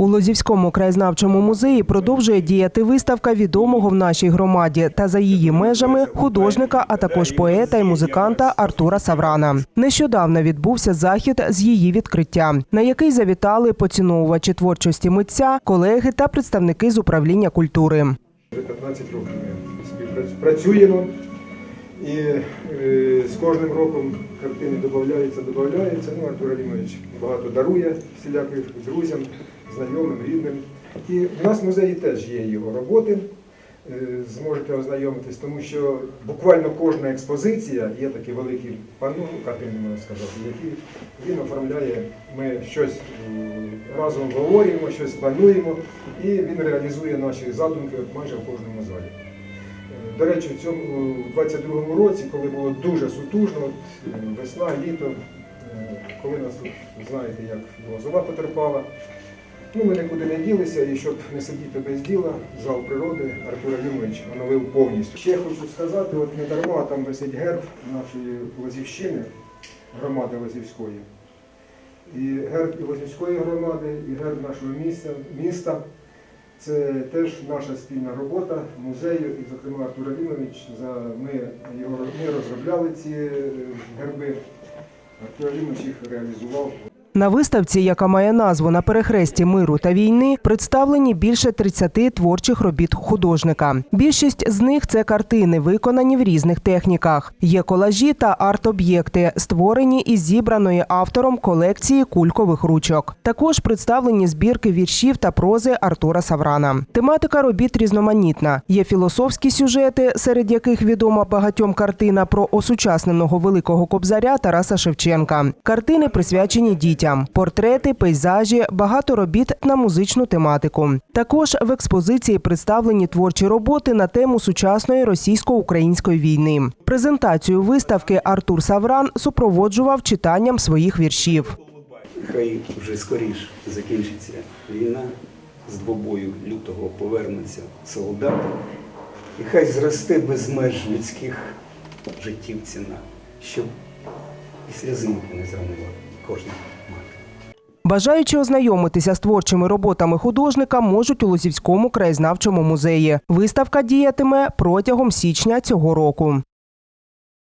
У Лозівському краєзнавчому музеї продовжує діяти виставка відомого в нашій громаді та за її межами художника, а також поета і музиканта Артура Саврана. Нещодавно відбувся захід з її відкриття, на який завітали поціновувачі творчості митця, колеги та представники з управління культури. Вже 15 років ми співпрацюємо і е, з кожним роком картини додаються, додаються. Ну, Артур Алімович багато дарує всіляких друзям, знайомим, рідним. І в нас в музеї теж є його роботи. Е, Зможете ознайомитись, тому що буквально кожна експозиція є такі великі панно, ну, картини, можна сказати, які він оформляє. Ми щось е, разом говоримо, щось плануємо, і він реалізує наші задумки майже в кожному залі. До речі, в цьому у 22-му році, коли було дуже сутужно, от, е, весна, літо, е, коли нас знаєте, як лозова потерпала. Ну, ми нікуди не ділися, і щоб не сидіти без діла, зал природи Артур Алімович оновив повністю. Ще хочу сказати, от не дарма там висить герб нашої Лозівщини, громади Лозівської. І герб і Лозівської громади, і герб нашого міста, міста. Це теж наша спільна робота музею, і, зокрема, Артур Алімович, ми, ми розробляли ці е, герби. Артур Алімович їх реалізував. На виставці, яка має назву на перехресті миру та війни, представлені більше 30 творчих робіт художника. Більшість з них це картини, виконані в різних техніках. Є колажі та арт-об'єкти, створені із зібраної автором колекції кулькових ручок. Також представлені збірки віршів та прози Артура Саврана. Тематика робіт різноманітна. Є філософські сюжети, серед яких відома багатьом картина про осучасненого великого кобзаря Тараса Шевченка. Картини присвячені дітям, портрети, пейзажі, багато робіт на музичну тематику. Також в експозиції представлені творчі роботи на тему сучасної російсько-української війни. Презентацію виставки Артур Савран супроводжував читанням своїх віршів. Хай вже скоріш закінчиться війна, з двобою лютого повернуться солдати, і хай зросте без меж людських життів ціна, щоб і сльозинки не зранила кожна мати. Бажаючи ознайомитися з творчими роботами художника, можуть у Лозівському краєзнавчому музеї. Виставка діятиме протягом січня цього року.